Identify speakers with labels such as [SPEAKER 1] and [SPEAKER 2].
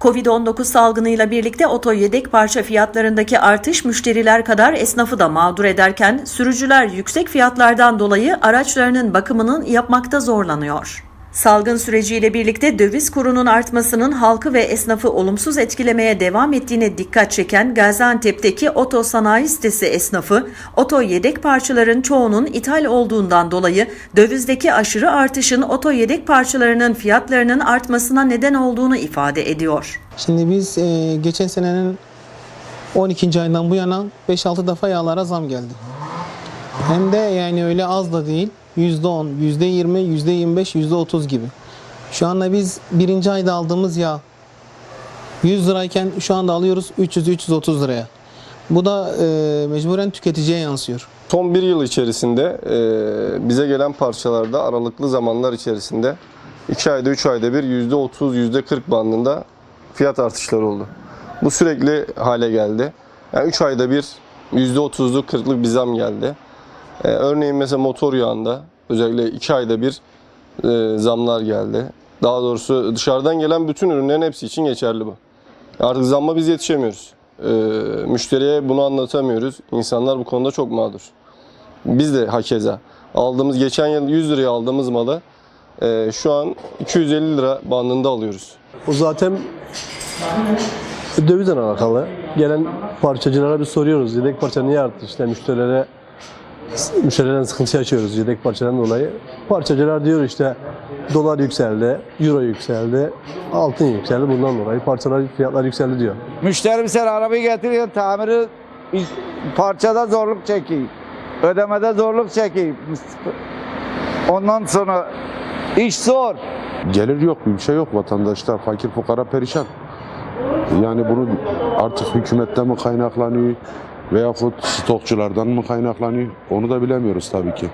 [SPEAKER 1] Covid-19 salgınıyla birlikte oto yedek parça fiyatlarındaki artış müşteriler kadar esnafı da mağdur ederken sürücüler yüksek fiyatlardan dolayı araçlarının bakımının yapmakta zorlanıyor. Salgın süreciyle birlikte döviz kurunun artmasının halkı ve esnafı olumsuz etkilemeye devam ettiğine dikkat çeken Gaziantep'teki oto sanayi sitesi esnafı, oto yedek parçaların çoğunun ithal olduğundan dolayı dövizdeki aşırı artışın oto yedek parçalarının fiyatlarının artmasına neden olduğunu ifade ediyor.
[SPEAKER 2] Şimdi biz e, geçen senenin 12. ayından bu yana 5-6 defa yağlara zam geldi. Hem de yani öyle az da değil. %10, %20, %25, %30 gibi. Şu anda biz birinci ayda aldığımız yağ 100 lirayken şu anda alıyoruz 300-330 liraya. Bu da e, mecburen tüketiciye yansıyor.
[SPEAKER 3] Son bir yıl içerisinde e, bize gelen parçalarda aralıklı zamanlar içerisinde 2 ayda 3 ayda bir %30, %40 bandında fiyat artışları oldu. Bu sürekli hale geldi. Yani 3 ayda bir %30'luk 40'lık bir zam geldi. E, örneğin mesela motor yağında özellikle 2 ayda bir e, zamlar geldi. Daha doğrusu dışarıdan gelen bütün ürünlerin hepsi için geçerli bu. Artık zamma biz yetişemiyoruz. E, müşteriye bunu anlatamıyoruz. İnsanlar bu konuda çok mağdur. Biz de hakeza. Aldığımız geçen yıl 100 liraya aldığımız malı e, şu an 250 lira bandında alıyoruz.
[SPEAKER 4] O zaten dövizle alakalı. Gelen parçacılara bir soruyoruz. Yedek parça niye arttı? İşte müşterilere müşterilerden sıkıntı yaşıyoruz yedek parçadan dolayı. Parçacılar diyor işte dolar yükseldi, euro yükseldi, altın yükseldi. Bundan dolayı parçalar fiyatlar yükseldi diyor.
[SPEAKER 5] Müşteri mesela arabayı getiriyor, tamiri parçada zorluk çekiyor. Ödemede zorluk çekiyor. Ondan sonra iş zor.
[SPEAKER 6] Gelir yok, bir şey yok vatandaşta. Fakir fukara perişan. Yani bunu artık hükümetten mi kaynaklanıyor veyahut stokçulardan mı kaynaklanıyor onu da bilemiyoruz tabii ki.